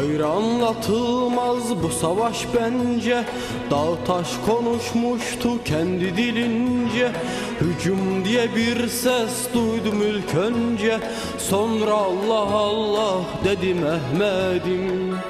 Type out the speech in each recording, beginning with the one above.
anlatılmaz bu savaş bence. Dağ taş konuşmuştu kendi dilince. Hücum diye bir ses duydum ilk önce. Sonra Allah Allah dedi Mehmet'im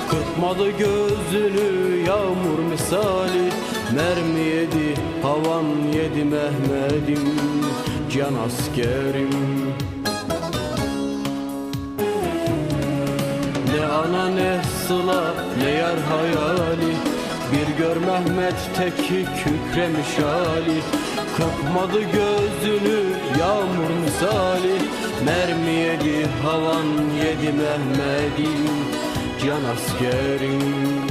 Kırpmadı gözünü yağmur misali. Mermi yedi havan yedi Mehmet'im Can askerim. Ne ana ne sıla ne yar hayali. Bir gör Mehmet teki kükremiş hali. Kırpmadı gözünü yağmur misali. Mermi yedi havan yedi Mehmet'im Can askerim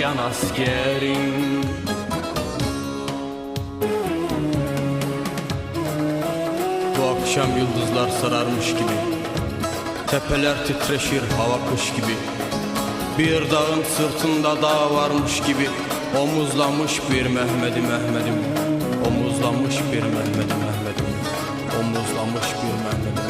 can askerim. Bu akşam yıldızlar sararmış gibi Tepeler titreşir hava kuş gibi. Bir dağın sırtında dağ varmış gibi Omuzlamış bir Mehmet'i Mehmet'im Omuzlamış bir Mehmet'i Mehmet'im Omuzlamış bir Mehmet'im